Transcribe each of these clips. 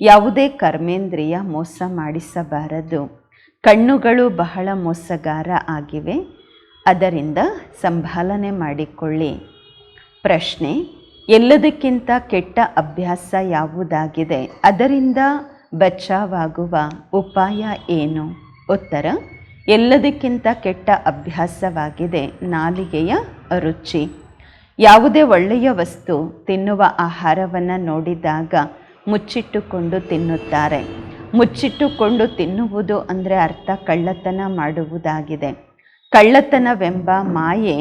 ಯಾವುದೇ ಕರ್ಮೇಂದ್ರಿಯ ಮೋಸ ಮಾಡಿಸಬಾರದು. ಕಣ್ಣುಗಳು ಬಹಳ ಮೋಸಗಾರ ಆಗಿವೆ. ಅದರಿಂದ ಸಂಭಾಲನೆ ಮಾಡಿಕೊಳ್ಳಿ. ಪ್ರಶ್ನೆ, ಎಲ್ಲದಕ್ಕಿಂತ ಕೆಟ್ಟ ಅಭ್ಯಾಸ ಯಾವುದಾಗಿದೆ? ಅದರಿಂದ ಬಚಾವಾಗುವ ಉಪಾಯ ಏನು? ಉತ್ತರ, ಎಲ್ಲದಕ್ಕಿಂತ ಕೆಟ್ಟ ಅಭ್ಯಾಸವಾಗಿದೆ ನಾಲಿಗೆಯ ರುಚಿ. ಯಾವುದೇ ಒಳ್ಳೆಯ ವಸ್ತು ತಿನ್ನುವ ಆಹಾರವನ್ನು ನೋಡಿದಾಗ ಮುಚ್ಚಿಟ್ಟುಕೊಂಡು ತಿನ್ನುತ್ತಾರೆ. ಮುಚ್ಚಿಟ್ಟುಕೊಂಡು ತಿನ್ನುವುದು ಅಂದರೆ ಅರ್ಥ ಕಳ್ಳತನ ಮಾಡುವುದಾಗಿದೆ. ಕಳ್ಳತನವೆಂಬ ಮಾಯೆ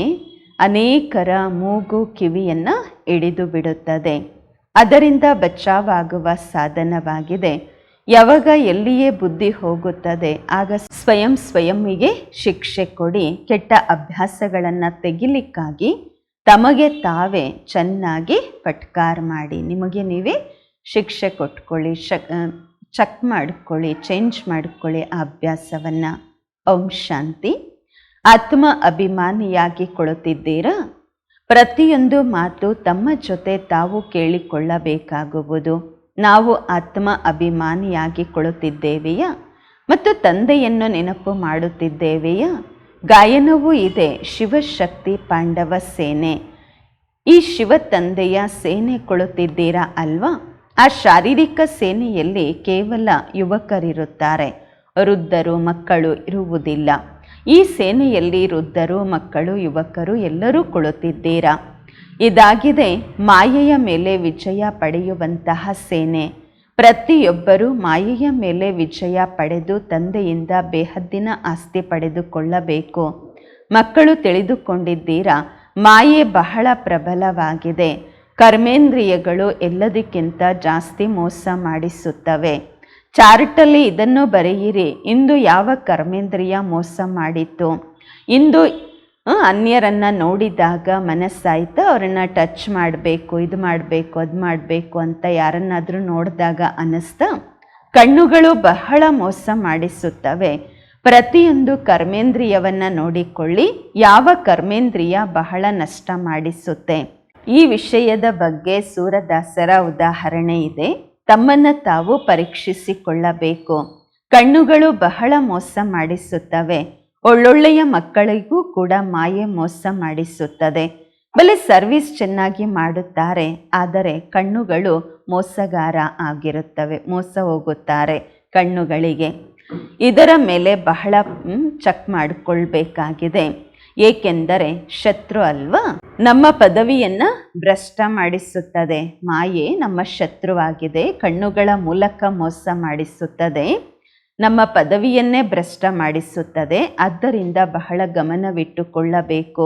ಅನೇಕರ ಮೂಗು ಕಿವಿಯನ್ನು ಹಿಡಿದು ಬಿಡುತ್ತದೆ. ಅದರಿಂದ ಬಚಾವಾಗುವ ಸಾಧನವಾಗಿದೆ. ಯಾವಾಗ ಎಲ್ಲಿಯೇ ಬುದ್ಧಿ ಹೋಗುತ್ತದೆ, ಆಗ ಸ್ವಯಂ ಸ್ವಯಂಗೆ ಶಿಕ್ಷೆ ಕೊಡಿ. ಕೆಟ್ಟ ಅಭ್ಯಾಸಗಳನ್ನು ತೆಗಿಲಿಕ್ಕಾಗಿ ತಮಗೆ ತಾವೇ ಚೆನ್ನಾಗಿ ಪಟ್ಕಾರ್ ಮಾಡಿ. ನಿಮಗೆ ನೀವೇ ಶಿಕ್ಷೆ ಕೊಟ್ಕೊಳ್ಳಿ ಚೆಕ್ ಮಾಡ್ಕೊಳ್ಳಿ ಚೇಂಜ್ ಮಾಡ್ಕೊಳ್ಳಿ ಆ ಅಭ್ಯಾಸವನ್ನು. ಓಂ ಶಾಂತಿ. ಆತ್ಮ ಅಭಿಮಾನಿಯಾಗಿ ಕೊಳುತ್ತಿದ್ದೀರಾ ಪ್ರತಿಯೊಂದು ಮಾತು ತಮ್ಮ ಜೊತೆ ತಾವು ಕೇಳಿಕೊಳ್ಳಬೇಕಾಗುವುದು. ನಾವು ಆತ್ಮ ಅಭಿಮಾನಿಯಾಗಿ ಕೊಳುತ್ತಿದ್ದೇವೆಯಾ ಮತ್ತು ತಂದೆಯನ್ನು ನೆನಪು ಮಾಡುತ್ತಿದ್ದೇವೆಯಾ? ಗಾಯನವೂ ಇದೆ, ಶಿವಶಕ್ತಿ ಪಾಂಡವ ಸೇನೆ. ಈ ಶಿವ ತಂದೆಯ ಸೇನೆ ಕೊಳುತ್ತಿದ್ದೀರಾ ಅಲ್ವಾ? ಆ ಶಾರೀರಿಕ ಸೇನೆಯಲ್ಲಿ ಕೇವಲ ಯುವಕರಿರುತ್ತಾರೆ. ವೃದ್ಧರು, ಮಕ್ಕಳು ಇರುವುದಿಲ್ಲ. ಈ ಸೇನೆಯಲ್ಲಿ ವೃದ್ಧರು, ಮಕ್ಕಳು, ಯುವಕರು ಎಲ್ಲರೂ ಕುಳಿತಿದ್ದೀರಾ? ಇದಾಗಿದೆ ಮಾಯೆಯ ಮೇಲೆ ವಿಜಯ ಪಡೆಯುವಂತಹ ಸೇನೆ. ಪ್ರತಿಯೊಬ್ಬರೂ ಮಾಯೆಯ ಮೇಲೆ ವಿಜಯ ಪಡೆದು ತಂದೆಯಿಂದ ಬೇಹದ್ದಿನ ಆಸ್ತಿ ಪಡೆದುಕೊಳ್ಳಬೇಕು. ಮಕ್ಕಳು ತಿಳಿದುಕೊಂಡಿದ್ದೀರಾ, ಮಾಯೆ ಬಹಳ ಪ್ರಬಲವಾಗಿದೆ. ಕರ್ಮೇಂದ್ರಿಯಗಳು ಎಲ್ಲದಕ್ಕಿಂತ ಜಾಸ್ತಿ ಮೋಸ ಮಾಡಿಸುತ್ತವೆ. ಚಾರ್ಟಲ್ಲಿ ಇದನ್ನು ಬರೆಯಿರಿ, ಇಂದು ಯಾವ ಕರ್ಮೇಂದ್ರಿಯ ಮೋಸ ಮಾಡಿತ್ತು? ಇಂದು ಅನ್ಯರನ್ನು ನೋಡಿದಾಗ ಮನಸ್ಸಾಯ್ತು, ಅವ್ರನ್ನ ಟಚ್ ಮಾಡಬೇಕು, ಇದು ಮಾಡಬೇಕು, ಅದು ಮಾಡಬೇಕು ಅಂತ ಯಾರನ್ನಾದರೂ ನೋಡಿದಾಗ ಅನ್ನಿಸ್ತಾ? ಕಣ್ಣುಗಳು ಬಹಳ ಮೋಸ ಮಾಡಿಸುತ್ತವೆ. ಪ್ರತಿಯೊಂದು ಕರ್ಮೇಂದ್ರಿಯವನ್ನು ನೋಡಿಕೊಳ್ಳಿ, ಯಾವ ಕರ್ಮೇಂದ್ರಿಯ ಬಹಳ ನಷ್ಟ ಮಾಡಿಸುತ್ತೆ? ಈ ವಿಷಯದ ಬಗ್ಗೆ ಸೂರದಾಸರ ಉದಾಹರಣೆ ಇದೆ. ತಮ್ಮನ್ನು ತಾವು ಪರೀಕ್ಷಿಸಿಕೊಳ್ಳಬೇಕು. ಕಣ್ಣುಗಳು ಬಹಳ ಮೋಸ ಮಾಡಿಸುತ್ತವೆ. ಒಳ್ಳೊಳ್ಳೆಯ ಮಕ್ಕಳಿಗೂ ಕೂಡ ಮಾಯೆ ಮೋಸ ಮಾಡಿಸುತ್ತದೆ. ಬಲೆ ಸರ್ವಿಸ್ ಚೆನ್ನಾಗಿ ಮಾಡುತ್ತಾರೆ. ಆದರೆ ಕಣ್ಣುಗಳು ಮೋಸಗಾರ ಆಗಿರುತ್ತವೆ. ಮೋಸ ಹೋಗುತ್ತಾರೆ ಕಣ್ಣುಗಳಿಗೆ. ಇದರ ಮೇಲೆ ಬಹಳ ಚೆಕ್ ಮಾಡಿಕೊಳ್ಬೇಕಾಗಿದೆ. ಏಕೆಂದರೆ ಶತ್ರು ಅಲ್ವಾ? ನಮ್ಮ ಪದವಿಯನ್ನು ಭ್ರಷ್ಟ ಮಾಡಿಸುತ್ತದೆ. ಮಾಯೆ ನಮ್ಮ ಶತ್ರುವಾಗಿದೆ. ಕಣ್ಣುಗಳ ಮೂಲಕ ಮೋಸ ಮಾಡಿಸುತ್ತದೆ. ನಮ್ಮ ಪದವಿಯನ್ನೇ ಭ್ರಷ್ಟ ಮಾಡಿಸುತ್ತದೆ. ಆದ್ದರಿಂದ ಬಹಳ ಗಮನವಿಟ್ಟುಕೊಳ್ಳಬೇಕು.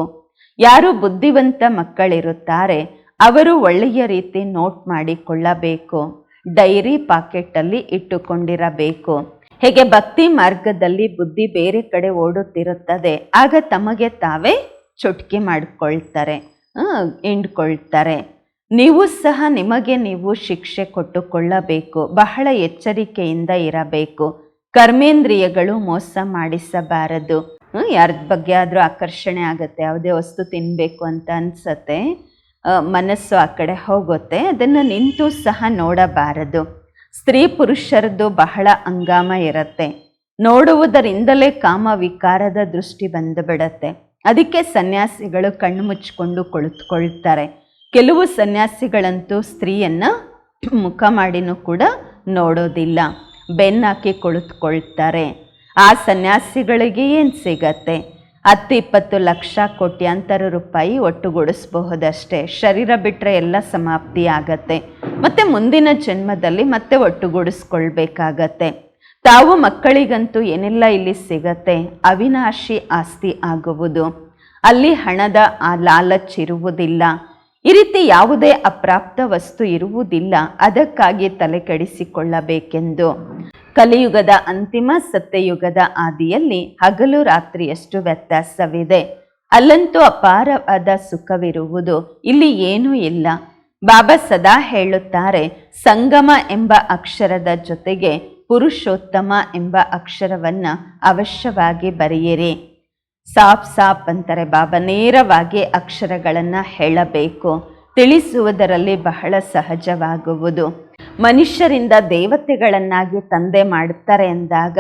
ಯಾರು ಬುದ್ಧಿವಂತ ಮಕ್ಕಳಿರುತ್ತಾರೆ, ಅವರು ಒಳ್ಳೆಯ ರೀತಿ ನೋಟ್ ಮಾಡಿಕೊಳ್ಳಬೇಕು. ಡೈರಿ ಪಾಕೆಟಲ್ಲಿ ಇಟ್ಟುಕೊಂಡಿರಬೇಕು. ಹೇಗೆ ಭಕ್ತಿ ಮಾರ್ಗದಲ್ಲಿ ಬುದ್ಧಿ ಬೇರೆ ಕಡೆ ಓಡುತ್ತಿರುತ್ತದೆ, ಆಗ ತಮಗೆ ತಾವೇ ಚುಟ್ಕಿ ಮಾಡಿಕೊಳ್ತಾರೆ ಹಿಂಡ್ಕೊಳ್ತಾರೆ ನೀವು ಸಹ ನಿಮಗೆ ನೀವು ಶಿಕ್ಷೆ ಕೊಟ್ಟುಕೊಳ್ಳಬೇಕು, ಬಹಳ ಎಚ್ಚರಿಕೆಯಿಂದ ಇರಬೇಕು. ಕರ್ಮೇಂದ್ರಿಯಗಳು ಮೋಸ ಮಾಡಿಸಬಾರದು. ಯಾರದ ಬಗ್ಗೆ ಆದರೂ ಆಕರ್ಷಣೆ ಆಗುತ್ತೆ, ಯಾವುದೇ ವಸ್ತು ತಿನ್ನಬೇಕು ಅಂತ ಅನ್ಸತ್ತೆ ಮನಸ್ಸು ಆ ಕಡೆ ಹೋಗುತ್ತೆ, ಅದನ್ನು ನಿಂತು ಸಹ ನೋಡಬಾರದು. ಸ್ತ್ರೀ ಪುರುಷರದ್ದು ಬಹಳ ಅಂಗಾಮ ಇರುತ್ತೆ. ನೋಡುವುದರಿಂದಲೇ ಕಾಮ ವಿಕಾರದ ದೃಷ್ಟಿ ಬಂದು ಬಿಡತ್ತೆ. ಅದಕ್ಕೆ ಸನ್ಯಾಸಿಗಳು ಕಣ್ಣು ಮುಚ್ಚಿಕೊಂಡು ಕುಳಿತುಕೊಳ್ತಾರೆ. ಕೆಲವು ಸನ್ಯಾಸಿಗಳಂತೂ ಸ್ತ್ರೀಯನ್ನು ಮುಖ ಮಾಡಿನೂ ಕೂಡ ನೋಡೋದಿಲ್ಲ. ಬೆನ್ನಾಕಿ ಕುಳಿತುಕೊಳ್ತಾರೆ. ಆ ಸನ್ಯಾಸಿಗಳಿಗೆ ಏನು ಸಿಗತ್ತೆ? ಹತ್ತು, ಇಪ್ಪತ್ತು ಲಕ್ಷ ಕೋಟ್ಯಾಂತರ ರೂಪಾಯಿ ಒಟ್ಟುಗೂಡಿಸಬಹುದಷ್ಟೇ. ಶರೀರ ಬಿಟ್ಟರೆ ಎಲ್ಲ ಸಮಾಪ್ತಿ ಆಗತ್ತೆ. ಮತ್ತು ಮುಂದಿನ ಜನ್ಮದಲ್ಲಿ ಮತ್ತೆ ಒಟ್ಟುಗೂಡಿಸ್ಕೊಳ್ಬೇಕಾಗತ್ತೆ. ತಾವು ಮಕ್ಕಳಿಗಂತೂ ಏನೆಲ್ಲ ಇಲ್ಲಿ ಸಿಗತ್ತೆ? ಅವಿನಾಶಿ ಆಸ್ತಿ ಆಗುವುದು. ಅಲ್ಲಿ ಹಣದ ಆ ಲಾಲಚ್ಚಿರುವುದಿಲ್ಲ ಈ ರೀತಿ ಯಾವುದೇ ಅಪ್ರಾಪ್ತ ವಸ್ತು ಇರುವುದಿಲ್ಲ. ಅದಕ್ಕಾಗಿ ತಲೆ ಕೆಡಿಸಿಕೊಳ್ಳಬೇಕೆಂದು. ಕಲಿಯುಗದ ಅಂತಿಮ ಸತ್ಯಯುಗದ ಆದಿಯಲ್ಲಿ ಹಗಲು ರಾತ್ರಿಯಷ್ಟು ವ್ಯತ್ಯಾಸವಿದೆ. ಅಲ್ಲಂತೂ ಅಪಾರವಾದ ಸುಖವಿರುವುದು ಇಲ್ಲಿ ಏನೂ ಇಲ್ಲ. ಬಾಬಾ ಸದಾ ಹೇಳುತ್ತಾರೆ, ಸಂಗಮ ಎಂಬ ಅಕ್ಷರದ ಜೊತೆಗೆ ಪುರುಷೋತ್ತಮ ಎಂಬ ಅಕ್ಷರವನ್ನು ಅವಶ್ಯವಾಗಿ ಬರೆಯಿರಿ. ಸಾಫ್ ಸಾಫ್ ಅಂತಾರೆ ಬಾಬಾ, ನೇರವಾಗಿ ಅಕ್ಷರಗಳನ್ನು ಹೇಳಬೇಕು. ತಿಳಿಸುವುದರಲ್ಲಿ ಬಹಳ ಸಹಜವಾಗುವುದು. ಮನುಷ್ಯರಿಂದ ದೇವತೆಗಳನ್ನಾಗಿ ತಂದೆ ಮಾಡುತ್ತಾರೆ ಎಂದಾಗ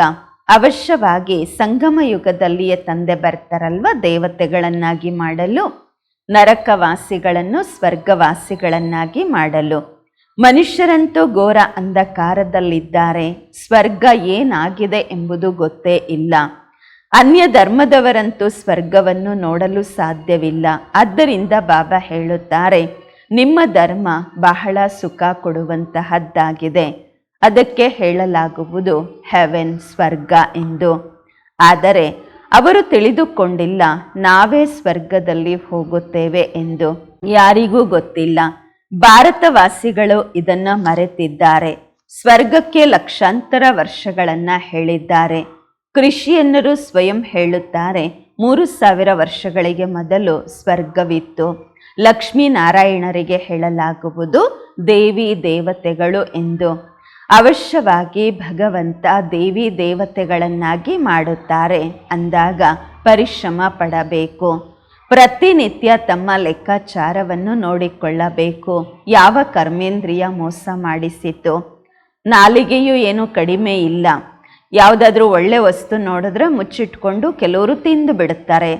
ಅವಶ್ಯವಾಗಿ ಸಂಗಮ ಯುಗದಲ್ಲಿಯೇ ತಂದೆ ಬರ್ತಾರಲ್ವ ದೇವತೆಗಳನ್ನಾಗಿ ಮಾಡಲು? ನರಕವಾಸಿಗಳನ್ನು, ಸ್ವರ್ಗವಾಸಿಗಳನ್ನಾಗಿ ಮಾಡಲು. ಮನುಷ್ಯರಂತೂ ಘೋರ ಅಂಧಕಾರದಲ್ಲಿದ್ದಾರೆ. ಸ್ವರ್ಗ ಏನಾಗಿದೆ ಎಂಬುದು ಗೊತ್ತೇ ಇಲ್ಲ. ಅನ್ಯ ಧರ್ಮದವರಂತೂ ಸ್ವರ್ಗವನ್ನು ನೋಡಲು ಸಾಧ್ಯವಿಲ್ಲ. ಆದ್ದರಿಂದ ಬಾಬಾ ಹೇಳುತ್ತಾರೆ, ನಿಮ್ಮ ಧರ್ಮ ಬಹಳ ಸುಖ ಕೊಡುವಂತಹದ್ದಾಗಿದೆ. ಅದಕ್ಕೆ ಹೇಳಲಾಗುವುದು ಹೆವೆನ್ ಸ್ವರ್ಗ ಎಂದು. ಆದರೆ, ಅವರು ತಿಳಿದುಕೊಂಡಿಲ್ಲ, ನಾವೇ ಸ್ವರ್ಗದಲ್ಲಿ ಹೋಗುತ್ತೇವೆ ಎಂದು. ಯಾರಿಗೂ ಗೊತ್ತಿಲ್ಲ. ಭಾರತವಾಸಿಗಳು ಇದನ್ನ ಮರೆತಿದ್ದಾರೆ. ಸ್ವರ್ಗಕ್ಕೆ ಲಕ್ಷಾಂತರ ವರ್ಷಗಳನ್ನ ಹೇಳಿದ್ದಾರೆ. ಕೃಷಿಯನ್ನರು ಸ್ವಯಂ ಹೇಳುತ್ತಾರೆ. ಮೂರು ಸಾವಿರ ವರ್ಷಗಳಿಗೆ ಮೊದಲು ಸ್ವರ್ಗವಿತ್ತು. ಲಕ್ಷ್ಮೀನಾರಾಯಣರಿಗೆ ಹೇಳಲಾಗುವುದು ದೇವಿ ದೇವತೆಗಳು ಎಂದು. ಅವಶ್ಯವಾಗಿ ಭಗವಂತ ದೇವಿ ದೇವತೆಗಳನ್ನಾಗಿ ಮಾಡುತ್ತಾರೆ. ಅಂದಾಗ ಪರಿಶ್ರಮ ಪಡಬೇಕು. ಪ್ರತಿನಿತ್ಯ ತಮ್ಮ ಲೆಕ್ಕಾಚಾರವನ್ನು ನೋಡಿಕೊಳ್ಳಬೇಕು. ಯಾವ ಕರ್ಮೇಂದ್ರಿಯ ಮೋಸ ಮಾಡಿಸಿತು? ನಾಲಿಗೆಯೂ ಏನು ಕಡಿಮೆ ಇಲ್ಲ. ಯಾವುದಾದ್ರೂ ಒಳ್ಳೆ ವಸ್ತು ನೋಡಿದ್ರೆ ಮುಚ್ಚಿಟ್ಕೊಂಡು ಕೆಲವರು ತಿಂದು ಬಿಡುತ್ತಾರೆ.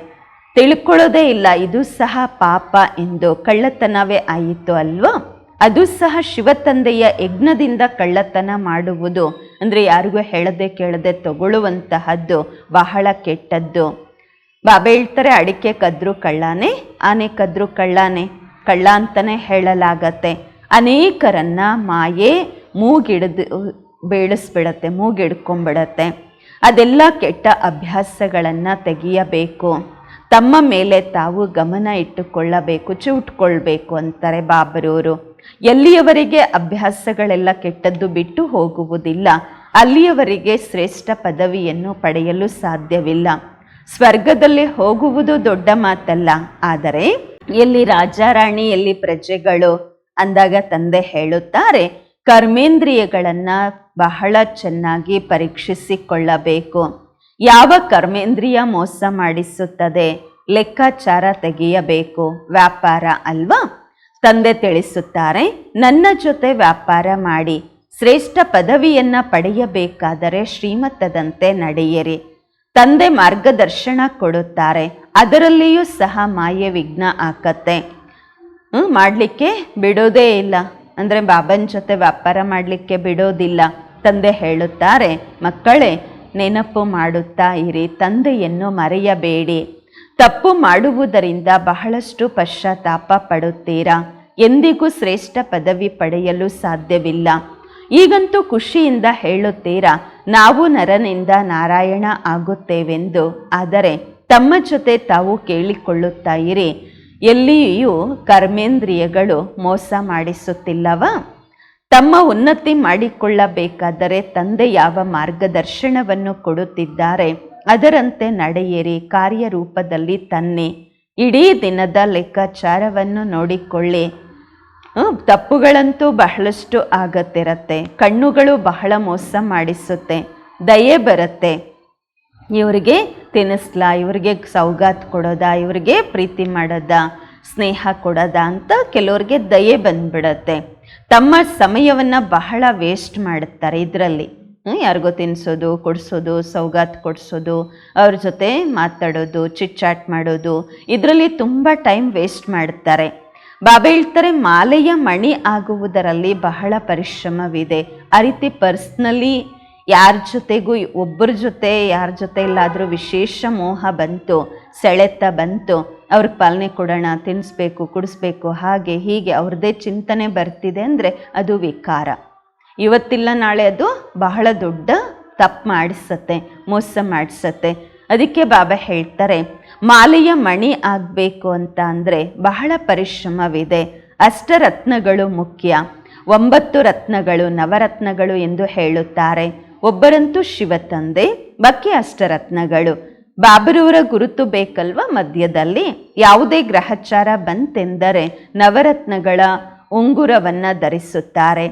ತಿಳ್ಕೊಳ್ಳೋದೇ ಇಲ್ಲ, ಇದು ಸಹ ಪಾಪ ಎಂದು ಕಳ್ಳತನವೇ ಆಯಿತು ಅಲ್ವಾ? ಅದು ಸಹ ಶಿವತಂದೆಯ ಯಜ್ಞದಿಂದ ಕಳ್ಳತನ ಮಾಡುವುದು. ಅಂದರೆ ಯಾರಿಗೂ ಹೇಳದೆ ಕೇಳದೆ ತಗೊಳ್ಳುವಂತಹದ್ದು ಬಹಳ ಕೆಟ್ಟದ್ದು. ಬಾಬಾ ಹೇಳ್ತಾರೆ, ಅಡಿಕೆ ಕದ್ರು ಕಳ್ಳಾನೆ, ಆನೆ ಕದ್ರು ಕಳ್ಳಾನೆ, ಕಳ್ಳ ಅಂತಲೇ ಹೇಳಲಾಗತ್ತೆ. ಅನೇಕರನ್ನ ಮಾಯೆ ಮೂಗಿಡಿದು ಬೇಳಿಸ್ಬಿಡತ್ತೆ, ಮೂಗಿಡ್ಕೊಂಬಿಡತ್ತೆ. ಅದೆಲ್ಲ ಕೆಟ್ಟ ಅಭ್ಯಾಸಗಳನ್ನು ತೆಗೆಯಬೇಕು. ತಮ್ಮ ಮೇಲೆ ತಾವು ಗಮನ ಇಟ್ಟುಕೊಳ್ಳಬೇಕು, ಚೂಟ್ಕೊಳ್ಬೇಕು ಅಂತಾರೆ ಬಾಬರವರು ಎಲ್ಲಿಯವರೆಗೆ ಅಭ್ಯಾಸಗಳೆಲ್ಲ ಕೆಟ್ಟದ್ದು ಬಿಟ್ಟು ಹೋಗುವುದಿಲ್ಲ, ಅಲ್ಲಿಯವರೆಗೆ ಶ್ರೇಷ್ಠ ಪದವಿಯನ್ನು ಪಡೆಯಲು ಸಾಧ್ಯವಿಲ್ಲ. ಸ್ವರ್ಗದಲ್ಲಿ ಹೋಗುವುದು ದೊಡ್ಡ ಮಾತಲ್ಲ. ಆದರೆ ಎಲ್ಲಿ ರಾಜಾರಾಣಿ, ಎಲ್ಲಿ ಪ್ರಜೆಗಳು ಅಂದಾಗ ತಂದೆ ಹೇಳುತ್ತಾರೆ, ಕರ್ಮೇಂದ್ರಿಯಗಳನ್ನು ಬಹಳ ಚೆನ್ನಾಗಿ ಪರೀಕ್ಷಿಸಿಕೊಳ್ಳಬೇಕು. ಯಾವ ಕರ್ಮೇಂದ್ರಿಯ ಮೋಸ ಮಾಡಿಸುತ್ತದೆ, ಲೆಕ್ಕಾಚಾರ ತೆಗೆಯಬೇಕು. ವ್ಯಾಪಾರ ಅಲ್ವಾ? ತಂದೆ ತಿಳಿಸುತ್ತಾರೆ, ನನ್ನ ಜೊತೆ ವ್ಯಾಪಾರ ಮಾಡಿ, ಶ್ರೇಷ್ಠ ಪದವಿಯನ್ನು ಪಡೆಯಬೇಕಾದರೆ ಶ್ರೀಮತದಂತೆ ನಡೆಯಿರಿ. ತಂದೆ ಮಾರ್ಗದರ್ಶನ ಕೊಡುತ್ತಾರೆ. ಅದರಲ್ಲಿಯೂ ಸಹ ಮಾಯೆ ವಿಘ್ನ ಆಕತ್ತೆ ಮಾಡ್ಲಿಕ್ಕೆ ಬಿಡೋದೇ ಇಲ್ಲ. ಅಂದರೆ ಬಾಬನ್ ಜೊತೆ ವ್ಯಾಪಾರ ಮಾಡಲಿಕ್ಕೆ ಬಿಡೋದಿಲ್ಲ. ತಂದೆ ಹೇಳುತ್ತಾರೆ, ಮಕ್ಕಳೇ, ನೆನಪು ಮಾಡುತ್ತಾ ಇರಿ. ತಂದೆಯನ್ನು ಮರೆಯಬೇಡಿ. ತಪ್ಪು ಮಾಡುವುದರಿಂದ ಬಹಳಷ್ಟು ಪಶ್ಚಾತ್ತಾಪ ಪಡುತ್ತೀರಾ? ಎಂದಿಗೂ ಶ್ರೇಷ್ಠ ಪದವಿ ಪಡೆಯಲು ಸಾಧ್ಯವಿಲ್ಲ. ಈಗಂತೂ ಖುಷಿಯಿಂದ ಹೇಳುತ್ತೀರಾ, ನಾವು ನರನಿಂದ ನಾರಾಯಣ ಆಗುತ್ತೇವೆಂದು. ಆದರೆ ತಮ್ಮ ಜೊತೆ ತಾವು ಕೇಳಿಕೊಳ್ಳುತ್ತಾ ಇರಿ, ಎಲ್ಲಿಯೂ ಕರ್ಮೇಂದ್ರಿಯಗಳು ಮೋಸ ಮಾಡಿಸುತ್ತಿಲ್ಲವ? ತಮ್ಮ ಉನ್ನತಿ ಮಾಡಿಕೊಳ್ಳಬೇಕಾದರೆ ತಂದೆ ಯಾವ ಮಾರ್ಗದರ್ಶನವನ್ನು ಕೊಡುತ್ತಿದ್ದಾರೆ, ಅದರಂತೆ ನಡೆಯಿರಿ, ಕಾರ್ಯರೂಪದಲ್ಲಿ ತನ್ನಿ. ಇಡೀ ದಿನದ ಲೆಕ್ಕಾಚಾರವನ್ನು ನೋಡಿಕೊಳ್ಳಿ. ತಪ್ಪುಗಳಂತೂ ಬಹಳಷ್ಟು ಆಗತ್ತಿರತ್ತೆ. ಕಣ್ಣುಗಳು ಬಹಳ ಮೋಸ ಮಾಡಿಸುತ್ತೆ. ದಯೆ ಬರುತ್ತೆ. ಇವರಿಗೆ ತಿನ್ನಿಸ್ಲಾ ಇವ್ರಿಗೆ ಸೌಗಾತ್ ಕೊಡೋದಾ, ಇವ್ರಿಗೆ ಪ್ರೀತಿ ಮಾಡೋದಾ, ಸ್ನೇಹ ಕೊಡೋದಾ ಅಂತ ಕೆಲವ್ರಿಗೆ ದಯೆ ಬಂದ್ಬಿಡತ್ತೆ. ತಮ್ಮ ಸಮಯವನ್ನು ಬಹಳ ವೇಸ್ಟ್ ಮಾಡುತ್ತಾರೆ ಇದರಲ್ಲಿ. ಯಾರಿಗೂ ತಿನ್ನಿಸೋದು ಕೊಡಿಸೋದು, ಸೌಗಾತ್ ಕೊಡಿಸೋದು, ಅವ್ರ ಜೊತೆ ಮಾತಾಡೋದು ಚಿಟ್ಚಾಟ್ ಮಾಡೋದು, ಇದರಲ್ಲಿ ತುಂಬ ಟೈಮ್ ವೇಸ್ಟ್ ಮಾಡ್ತಾರೆ. ಬಾಬಾ ಹೇಳ್ತಾರೆ, ಮಾಲೆಯ ಮಣಿ ಆಗುವುದರಲ್ಲಿ ಬಹಳ ಪರಿಶ್ರಮವಿದೆ. ಆ ರೀತಿ ಪರ್ಸ್ನಲಿ ಯಾರ ಜೊತೆಗೂ, ಒಬ್ಬರ ಜೊತೆ, ಯಾರ ಜೊತೆ ಇಲ್ಲಾದರೂ ವಿಶೇಷ ಮೋಹ ಬಂತು, ಸೆಳೆತ ಬಂತು, ಅವ್ರಿಗೆ ಪಾಲನೆ ಕೊಡೋಣ ತಿನ್ನಿಸ್ಬೇಕು ಕುಡಿಸ್ಬೇಕು, ಹಾಗೆ ಹೀಗೆ ಅವ್ರದ್ದೇ ಚಿಂತನೆ ಬರ್ತಿದೆ ಅಂದರೆ ಅದು ವಿಕಾರ. ಇವತ್ತಿಲ್ಲ ನಾಳೆ ಅದು ಬಹಳ ದೊಡ್ಡ ತಪ್ಪು ಮಾಡಿಸತ್ತೆ, ಮೋಸ ಮಾಡಿಸತ್ತೆ. ಅದಕ್ಕೆ ಬಾಬಾ ಹೇಳ್ತಾರೆ, ಮಾಲೆಯ ಮಣಿ ಆಗಬೇಕು ಅಂತ ಅಂದರೆ ಬಹಳ ಪರಿಶ್ರಮವಿದೆ. ಅಷ್ಟರತ್ನಗಳು ಮುಖ್ಯ. ಒಂಬತ್ತು ರತ್ನಗಳು ನವರತ್ನಗಳು ಎಂದು ಹೇಳುತ್ತಾರೆ. ಒಬ್ಬರಂತೂ ಶಿವ ತಂದೆ, ಬಾಕಿ ಅಷ್ಟರತ್ನಗಳು. ಬಾಬರೂರ ಗುರುತು ಬೇಕಲ್ವ ಮಧ್ಯದಲ್ಲಿ? ಯಾವುದೇ ಗ್ರಹಚಾರ ಬಂತೆಂದರೆ ನವರತ್ನಗಳ ಉಂಗುರವನ್ನು ಧರಿಸುತ್ತಾರೆ.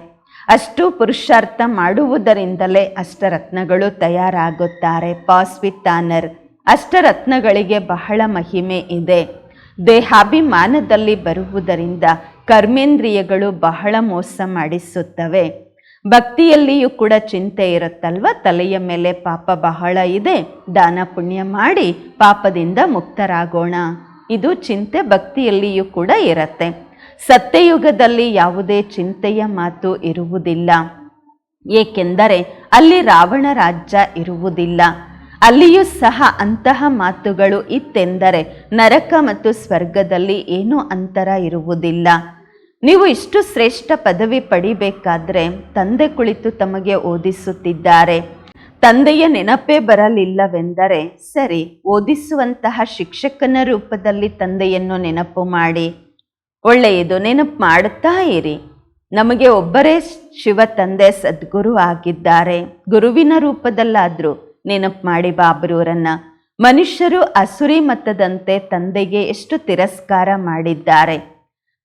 ಅಷ್ಟು ಪುರುಷಾರ್ಥ ಮಾಡುವುದರಿಂದಲೇ ಅಷ್ಟರತ್ನಗಳು ತಯಾರಾಗುತ್ತಾರೆ. ಪಾಸ್ ವಿತ್ ಆನರ್ ಅಷ್ಟರತ್ನಗಳಿಗೆ ಬಹಳ ಮಹಿಮೆ ಇದೆ. ದೇಹಾಭಿಮಾನದಲ್ಲಿ ಬರುವುದರಿಂದ ಕರ್ಮೇಂದ್ರಿಯಗಳು ಬಹಳ ಮೋಸ ಮಾಡಿಸುತ್ತವೆ. ಭಕ್ತಿಯಲ್ಲಿಯೂ ಕೂಡ ಚಿಂತೆ ಇರುತ್ತಲ್ವ? ತಲೆಯ ಮೇಲೆ ಪಾಪ ಬಹಳ ಇದೆ. ದಾನ ಪುಣ್ಯ ಮಾಡಿ ಪಾಪದಿಂದ ಮುಕ್ತರಾಗೋಣ. ಇದು ಚಿಂತೆ ಭಕ್ತಿಯಲ್ಲಿಯೂ ಕೂಡ ಇರತ್ತೆ. ಸತ್ಯಯುಗದಲ್ಲಿ ಯಾವುದೇ ಚಿಂತೆಯ ಮಾತು ಇರುವುದಿಲ್ಲ. ಏಕೆಂದರೆ ಅಲ್ಲಿ ರಾವಣ ರಾಜ್ಯ ಇರುವುದಿಲ್ಲ. ಅಲ್ಲಿಯೂ ಸಹ ಅಂತಹ ಮಾತುಗಳು ಇತ್ತೆಂದರೆ ನರಕ ಮತ್ತು ಸ್ವರ್ಗದಲ್ಲಿ ಏನೂ ಅಂತರ ಇರುವುದಿಲ್ಲ. ನೀವು ಇಷ್ಟು ಶ್ರೇಷ್ಠ ಪದವಿ ಪಡಿಬೇಕಾದ್ರೆ ತಂದೆ ಕುಳಿತು ತಮಗೆ ಓದಿಸುತ್ತಿದ್ದಾರೆ. ತಂದೆಯ ನೆನಪೇ ಬರಲಿಲ್ಲವೆಂದರೆ ಸರಿ, ಓದಿಸುವಂತಹ ಶಿಕ್ಷಕನ ರೂಪದಲ್ಲಿ ತಂದೆಯನ್ನು ನೆನಪು ಮಾಡಿ. ಒಳ್ಳೆಯದು ನೆನಪು ಮಾಡುತ್ತಾ ಇರಿ. ನಮಗೆ ಒಬ್ಬರೇ ಶಿವ ತಂದೆ ಸದ್ಗುರು ಆಗಿದ್ದಾರೆ. ಗುರುವಿನ ರೂಪದಲ್ಲಾದರೂ ನೆನಪು ಮಾಡಿ ಬಾಬರೂರನ್ನ. ಮನುಷ್ಯರು ಅಸುರಿ ಮತದಂತೆ ತಂದೆಗೆ ಎಷ್ಟು ತಿರಸ್ಕಾರ ಮಾಡಿದ್ದಾರೆ.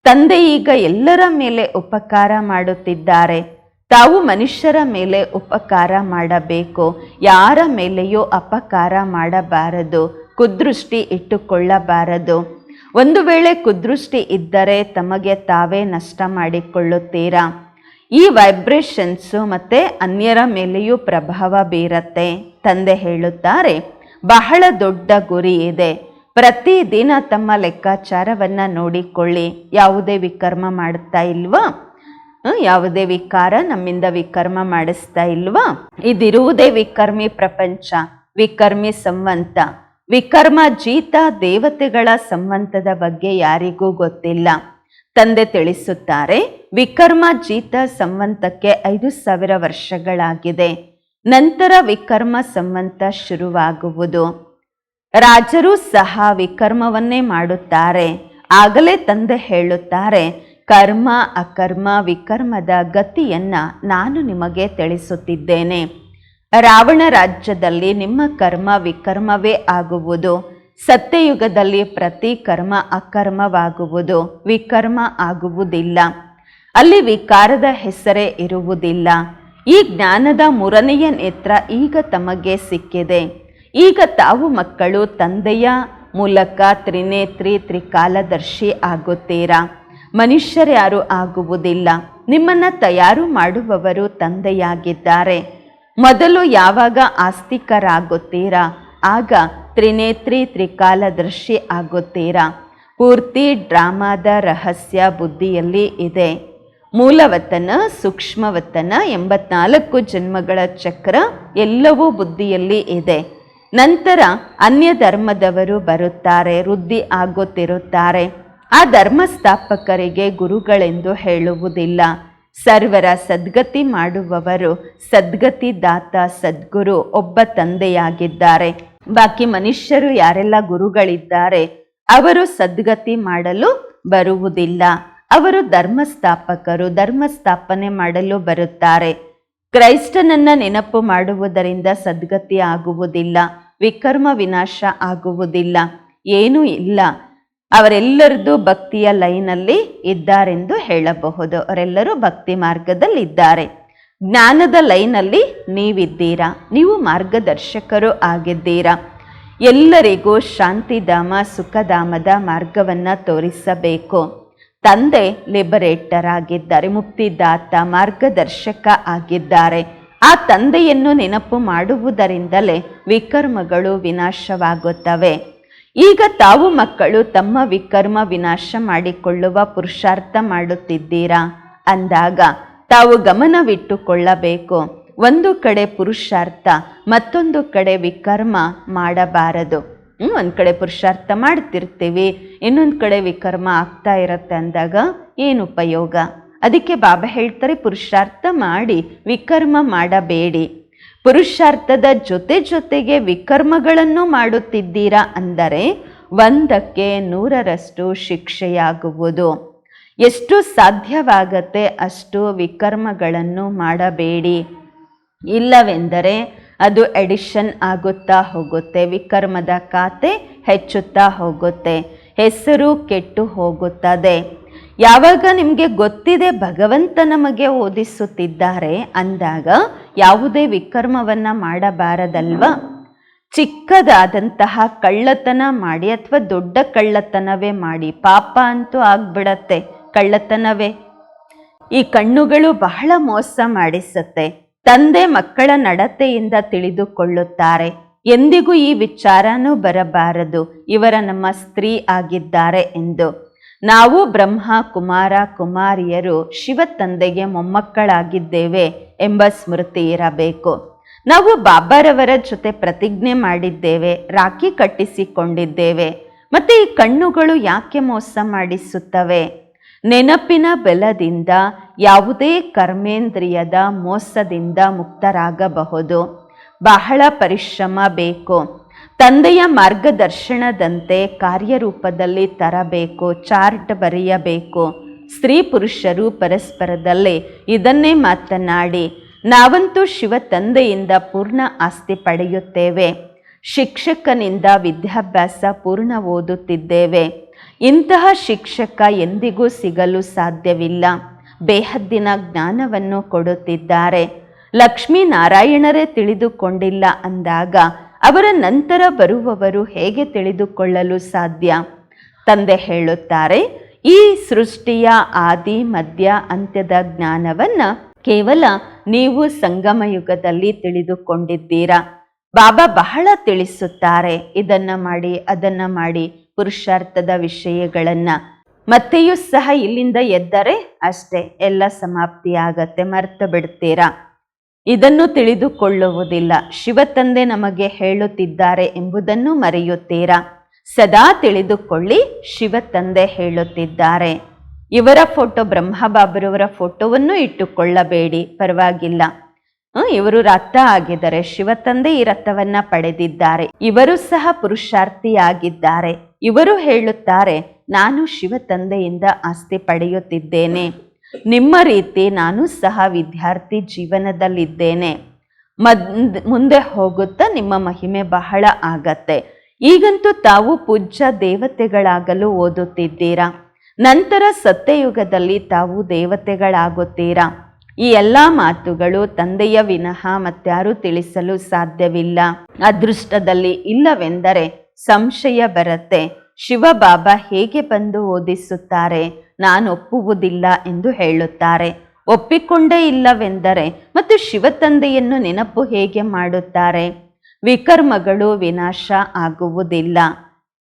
ತಂದೆ ಈಗ ಎಲ್ಲರ ಮೇಲೆ ಉಪಕಾರ ಮಾಡುತ್ತಿದ್ದಾರೆ. ತಾವು ಮನುಷ್ಯರ ಮೇಲೆ ಉಪಕಾರ ಮಾಡಬೇಕು. ಯಾರ ಮೇಲೆಯೂ ಅಪಕಾರ ಮಾಡಬಾರದು. ಕುದೃಷ್ಟಿ ಇಟ್ಟುಕೊಳ್ಳಬಾರದು. ಒಂದು ವೇಳೆ ಕುದೃಷ್ಟಿ ಇದ್ದರೆ ತಮಗೆ ತಾವೇ ನಷ್ಟ ಮಾಡಿಕೊಳ್ಳುತ್ತೀರಾ? ಈ ವೈಬ್ರೇಷನ್ಸು ಮತ್ತು ಅನ್ಯರ ಮೇಲೆಯೂ ಪ್ರಭಾವ ಬೀರತ್ತೆ. ತಂದೆ ಹೇಳುತ್ತಾರೆ, ಬಹಳ ದೊಡ್ಡ ಗುರಿ ಇದೆ. ಪ್ರತಿದಿನ ತಮ್ಮ ಲೆಕ್ಕಾಚಾರವನ್ನು ನೋಡಿಕೊಳ್ಳಿ. ಯಾವುದೇ ವಿಕರ್ಮ ಮಾಡುತ್ತಾ ಇಲ್ವಾ? ಯಾವುದೇ ವಿಕಾರ ನಮ್ಮಿಂದ ವಿಕರ್ಮ ಮಾಡಿಸ್ತಾ ಇಲ್ವಾ? ಇದಿರುವುದೇ ವಿಕರ್ಮಿ ಪ್ರಪಂಚ, ವಿಕರ್ಮಿ ಸಂವಂತ. ವಿಕರ್ಮ ಜೀತ ದೇವತೆಗಳ ಸಂಬಂಧದ ಬಗ್ಗೆ ಯಾರಿಗೂ ಗೊತ್ತಿಲ್ಲ. ತಂದೆ ತಿಳಿಸುತ್ತಾರೆ, ವಿಕರ್ಮ ಜೀತ ಸಂವಂತಕ್ಕೆ ಐದು ಸಾವಿರ ವರ್ಷಗಳಾಗಿದೆ. ನಂತರ ವಿಕರ್ಮ ಸಂವಂತ ಶುರುವಾಗುವುದು. ರಾಜರು ಸಹ ವಿಕರ್ಮವನ್ನೇ ಮಾಡುತ್ತಾರೆ. ಆಗಲೇ ತಂದೆ ಹೇಳುತ್ತಾರೆ, ಕರ್ಮ ಅಕರ್ಮ ವಿಕರ್ಮದ ಗತಿಯನ್ನು ನಾನು ನಿಮಗೆ ತಿಳಿಸುತ್ತಿದ್ದೇನೆ. ರಾವಣ ರಾಜ್ಯದಲ್ಲಿ ನಿಮ್ಮ ಕರ್ಮ ವಿಕರ್ಮವೇ ಆಗುವುದು. ಸತ್ಯಯುಗದಲ್ಲಿ ಪ್ರತಿ ಕರ್ಮ ಅಕರ್ಮವಾಗುವುದು. ವಿಕರ್ಮ ಆಗುವುದಿಲ್ಲ. ಅಲ್ಲಿ ವಿಕಾರದ ಹೆಸರೇ ಇರುವುದಿಲ್ಲ. ಈ ಜ್ಞಾನದ ಮೂರನೆಯ ನೇತ್ರ ಈಗ ತಮಗೆ ಸಿಕ್ಕಿದೆ. ಈಗ ತಾವು ಮಕ್ಕಳು, ತಂದೆಯ ಮೂಲಕ ತ್ರಿನೇತ್ರಿ ತ್ರಿಕಾಲದರ್ಶಿ ಆಗುತ್ತೀರಾ? ಮನುಷ್ಯರ್ಯಾರು ಆಗುವುದಿಲ್ಲ. ನಿಮ್ಮನ್ನು ತಯಾರು ಮಾಡುವವರು ತಂದೆಯಾಗಿದ್ದಾರೆ. ಮೊದಲು ಯಾವಾಗ ಆಸ್ತಿಕರಾಗುತ್ತೀರಾ? ಆಗ ತ್ರಿನೇತ್ರಿ ತ್ರಿಕಾಲದರ್ಶಿ ಆಗುತ್ತೀರಾ? ಪೂರ್ತಿ ಡ್ರಾಮಾದ ರಹಸ್ಯ ಬುದ್ಧಿಯಲ್ಲಿ ಇದೆ. ಮೂಲವತನ ಸೂಕ್ಷ್ಮವತನ ಎಂಬತ್ನಾಲ್ಕು ಜನ್ಮಗಳ ಚಕ್ರ ಎಲ್ಲವೂ ಬುದ್ಧಿಯಲ್ಲಿ ಇದೆ. ನಂತರ ಅನ್ಯ ಧರ್ಮದವರು ಬರುತ್ತಾರೆ, ವೃದ್ಧಿ ಆಗುತ್ತಿರುತ್ತಾರೆ. ಆ ಧರ್ಮ ಸ್ಥಾಪಕರಿಗೆ ಗುರುಗಳೆಂದು ಹೇಳುವುದಿಲ್ಲ. ಸರ್ವರ ಸದ್ಗತಿ ಮಾಡುವವರು ಸದ್ಗತಿ ದಾತ ಸದ್ಗುರು ಒಬ್ಬ ತಂದೆಯಾಗಿದ್ದಾರೆ. ಬಾಕಿ ಮನುಷ್ಯರು ಯಾರೆಲ್ಲ ಗುರುಗಳಿದ್ದಾರೆ, ಅವರು ಸದ್ಗತಿ ಮಾಡಲು ಬರುವುದಿಲ್ಲ. ಅವರು ಧರ್ಮ ಸ್ಥಾಪಕರು ಧರ್ಮ ಸ್ಥಾಪನೆ ಮಾಡಲು ಬರುತ್ತಾರೆ. ಕ್ರೈಸ್ತನನ್ನ ನೆನಪು ಮಾಡುವುದರಿಂದ ಸದ್ಗತಿ ಆಗುವುದಿಲ್ಲ, ವಿಕರ್ಮ ವಿನಾಶ ಆಗುವುದಿಲ್ಲ. ಏನೂ ಇಲ್ಲ. ಅವರೆಲ್ಲರದು ಭಕ್ತಿಯ ಲೈನಲ್ಲಿ ಇದ್ದಾರೆಂದು ಹೇಳಬಹುದು. ಅವರೆಲ್ಲರೂ ಭಕ್ತಿ ಮಾರ್ಗದಲ್ಲಿದ್ದಾರೆ. ಜ್ಞಾನದ ಲೈನಲ್ಲಿ ನೀವಿದ್ದೀರಾ? ನೀವು ಮಾರ್ಗದರ್ಶಕರು ಆಗಿದ್ದೀರಾ? ಎಲ್ಲರಿಗೂ ಶಾಂತಿಧಾಮ ಸುಖಧಾಮದ ಮಾರ್ಗವನ್ನ ತೋರಿಸಬೇಕು. ತಂದೆ ಲಿಬರೇಟರ್ ಆಗಿದ್ದಾರೆ, ಮುಕ್ತಿದಾತ, ಮಾರ್ಗದರ್ಶಕ ಆಗಿದ್ದಾರೆ. ಆ ತಂದೆಯನ್ನು ನೆನಪು ಮಾಡುವುದರಿಂದಲೇ ವಿಕರ್ಮಗಳು ವಿನಾಶವಾಗುತ್ತವೆ. ಈಗ ತಾವು ಮಕ್ಕಳು ತಮ್ಮ ವಿಕರ್ಮ ವಿನಾಶ ಮಾಡಿಕೊಳ್ಳುವ ಪುರುಷಾರ್ಥ ಮಾಡುತ್ತಿದ್ದೀರಾ? ಅಂದಾಗ ತಾವು ಗಮನವಿಟ್ಟುಕೊಳ್ಳಬೇಕು. ಒಂದು ಕಡೆ ಪುರುಷಾರ್ಥ, ಮತ್ತೊಂದು ಕಡೆ ವಿಕರ್ಮ ಮಾಡಬಾರದು. ಒಂದು ಕಡೆ ಪುರುಷಾರ್ಥ ಮಾಡ್ತಿರ್ತೀವಿ, ಇನ್ನೊಂದು ಕಡೆ ವಿಕರ್ಮ ಆಗ್ತಾ ಇರತ್ತೆ ಅಂದಾಗ ಏನು ಉಪಯೋಗ? ಅದಕ್ಕೆ ಬಾಬಾ ಹೇಳ್ತಾರೆ ಪುರುಷಾರ್ಥ ಮಾಡಿ, ವಿಕರ್ಮ ಮಾಡಬೇಡಿ. ಪುರುಷಾರ್ಥದ ಜೊತೆ ಜೊತೆಗೆ ವಿಕರ್ಮಗಳನ್ನು ಮಾಡುತ್ತಿದ್ದೀರಾ ಅಂದರೆ ಒಂದಕ್ಕೆ ನೂರರಷ್ಟು ಶಿಕ್ಷೆಯಾಗುವುದು. ಎಷ್ಟು ಸಾಧ್ಯವಾಗತ್ತೆ ಅಷ್ಟು ವಿಕರ್ಮಗಳನ್ನು ಮಾಡಬೇಡಿ. ಇಲ್ಲವೆಂದರೆ ಅದು ಎಡಿಷನ್ ಆಗುತ್ತಾ ಹೋಗುತ್ತೆ, ವಿಕರ್ಮದ ಖಾತೆ ಹೆಚ್ಚುತ್ತಾ ಹೋಗುತ್ತೆ, ಹೆಸರು ಕೆಟ್ಟು ಹೋಗುತ್ತದೆ. ಯಾವಾಗ ನಿಮಗೆ ಗೊತ್ತಿದೆ ಭಗವಂತ ನಮಗೆ ಓದಿಸುತ್ತಿದ್ದಾರೆ ಅಂದಾಗ ಯಾವುದೇ ವಿಕರ್ಮವನ್ನು ಮಾಡಬಾರದಲ್ವಾ? ಚಿಕ್ಕದಾದಂತಹ ಕಳ್ಳತನ ಮಾಡಿ ಅಥವಾ ದೊಡ್ಡ ಕಳ್ಳತನವೇ ಮಾಡಿ ಪಾಪ ಅಂತೂ ಆಗ್ಬಿಡತ್ತೆ ಕಳ್ಳತನವೇ. ಈ ಕಣ್ಣುಗಳು ಬಹಳ ಮೋಸ ಮಾಡಿಸುತ್ತೆ. ತಂದೆ ಮಕ್ಕಳ ನಡತೆಯಿಂದ ತಿಳಿದುಕೊಳ್ಳುತ್ತಾರೆ. ಎಂದಿಗೂ ಈ ವಿಚಾರನೂ ಬರಬಾರದು. ಇವರ ನಮ್ಮ ಸ್ತ್ರೀ ಆಗಿದ್ದಾರೆ ಎಂದು. ನಾವು ಬ್ರಹ್ಮ ಕುಮಾರ ಕುಮಾರಿಯರು ಶಿವ ತಂದೆಗೆ ಮೊಮ್ಮಕ್ಕಳಾಗಿದ್ದೇವೆ. ಎಂಬ ಸ್ಮೃತಿ ಇರಬೇಕು. ನಾವು ಬಾಬಾರವರ ಜೊತೆ ಪ್ರತಿಜ್ಞೆ ಮಾಡಿದ್ದೇವೆ, ರಾಖಿ ಕಟ್ಟಿಸಿಕೊಂಡಿದ್ದೇವೆ, ಮತ್ತೆ ಈ ಕಣ್ಣುಗಳು ಯಾಕೆ ಮೋಸ ಮಾಡಿಸುತ್ತವೆ? ನೆನಪಿನ ಬೆಲದಿಂದ ಯಾವುದೇ ಕರ್ಮೇಂದ್ರಿಯದ ಮೋಸದಿಂದ ಮುಕ್ತರಾಗಬಹುದು. ಬಹಳ ಪರಿಶ್ರಮ ಬೇಕು. ತಂದೆಯ ಮಾರ್ಗದರ್ಶನದಂತೆ ಕಾರ್ಯರೂಪದಲ್ಲಿ ತರಬೇಕು, ಚಾರ್ಟ್ ಬರೆಯಬೇಕು. ಸ್ತ್ರೀ ಪುರುಷರು ಪರಸ್ಪರದಲ್ಲಿ ಇದನ್ನೇ ಮಾತನಾಡಿ, ನಾವಂತೂ ಶಿವ ತಂದೆಯಿಂದ ಪೂರ್ಣ ಆಸ್ತಿ ಪಡೆಯುತ್ತೇವೆ. ಶಿಕ್ಷಕನಿಂದ ವಿದ್ಯಾಭ್ಯಾಸ ಪೂರ್ಣ ಓದುತ್ತಿದ್ದೇವೆ. ಇಂತಹ ಶಿಕ್ಷಕ ಎಂದಿಗೂ ಸಿಗಲು ಸಾಧ್ಯವಿಲ್ಲ. ಬೇಹದ್ದಿನ ಜ್ಞಾನವನ್ನು ಕೊಡುತ್ತಿದ್ದಾರೆ. ಲಕ್ಷ್ಮೀನಾರಾಯಣರೇ ತಿಳಿದುಕೊಂಡಿಲ್ಲ ಅಂದಾಗ ಅವರ ನಂತರ ಬರುವವರು ಹೇಗೆ ತಿಳಿದುಕೊಳ್ಳಲು ಸಾಧ್ಯ? ತಂದೆ ಹೇಳುತ್ತಾರೆ ಈ ಸೃಷ್ಟಿಯ ಆದಿ, ಮಧ್ಯ, ಅಂತ್ಯದ ಜ್ಞಾನವನ್ನ ಕೇವಲ ನೀವು ಸಂಗಮಯುಗದಲ್ಲಿ ತಿಳಿದುಕೊಂಡಿದ್ದೀರಾ. ಬಾಬಾ ಬಹಳ ತಿಳಿಸುತ್ತಾರೆ. ಇದನ್ನ ಮಾಡಿ, ಅದನ್ನ ಮಾಡಿ ಪುರುಷಾರ್ಥದ ವಿಷಯಗಳನ್ನ. ಮತ್ತೆಯೂ ಸಹ ಇಲ್ಲಿಂದ ಎದ್ದರೆ ಅಷ್ಟೇ, ಎಲ್ಲ ಸಮಾಪ್ತಿಯಾಗತ್ತೆ ಮರ್ತು ಬಿಡ್ತೀರಾ. ಇದನ್ನು ತಿಳಿದುಕೊಳ್ಳುವುದಿಲ್ಲ. ಶಿವ ತಂದೆ ನಮಗೆ ಹೇಳುತ್ತಿದ್ದಾರೆ ಎಂಬುದನ್ನು ಮರೆಯುತ್ತೀರಾ. ಸದಾ ತಿಳಿದುಕೊಳ್ಳಿ ಶಿವತಂದೆ ಹೇಳುತ್ತಿದ್ದಾರೆ. ಇವರ ಫೋಟೋ ಬ್ರಹ್ಮಬಾಬರವರ ಫೋಟೋವನ್ನು ಇಟ್ಟುಕೊಳ್ಳಬೇಡಿ, ಪರವಾಗಿಲ್ಲ. ಇವರು ರಥ ಆಗಿದ್ದಾರೆ ಶಿವತಂದೆ ಈ ರಥವನ್ನ ಪಡೆದಿದ್ದಾರೆ. ಇವರು ಸಹ ಪುರುಷಾರ್ಥಿಯಾಗಿದ್ದಾರೆ. ಇವರು ಹೇಳುತ್ತಾರೆ, ನಾನು ಶಿವತಂದೆಯಿಂದ ಆಸ್ತಿ ಪಡೆಯುತ್ತಿದ್ದೇನೆ. ನಿಮ್ಮ ರೀತಿ ನಾನು ಸಹ ವಿದ್ಯಾರ್ಥಿ ಜೀವನದಲ್ಲಿದ್ದೇನೆ. ಮದ್, ಮುಂದೆ ಹೋಗುತ್ತಾ ನಿಮ್ಮ ಮಹಿಮೆ ಬಹಳ ಆಗತ್ತೆ. ಈಗಂತೂ ತಾವು ಪೂಜ್ಯ ದೇವತೆಗಳಾಗಲು ಓದುತ್ತಿದ್ದೀರಾ? ನಂತರ ಸತ್ಯಯುಗದಲ್ಲಿ ತಾವು ದೇವತೆಗಳಾಗುತ್ತೀರಾ? ಈ ಎಲ್ಲ ಮಾತುಗಳು ತಂದೆಯ ವಿನಃ ಮತ್ಯಾರೂ ತಿಳಿಸಲು ಸಾಧ್ಯವಿಲ್ಲ. ಅದೃಷ್ಟದಲ್ಲಿ ಇಲ್ಲವೆಂದರೆ ಸಂಶಯ ಬರುತ್ತೆ. ಶಿವಬಾಬಾ ಹೇಗೆ ಬಂದು ಓದಿಸುತ್ತಾರೆ? ನಾನು ಒಪ್ಪುವುದಿಲ್ಲ ಎಂದು ಹೇಳುತ್ತಾರೆ. ಒಪ್ಪಿಕೊಂಡೇ ಇಲ್ಲವೆಂದರೆ ಮತ್ತು ಶಿವತಂದೆಯನ್ನು ನೆನಪು ಹೇಗೆ ಮಾಡುತ್ತಾರೆ? ವಿಕರ್ಮಗಳು ವಿನಾಶ ಆಗುವುದಿಲ್ಲ.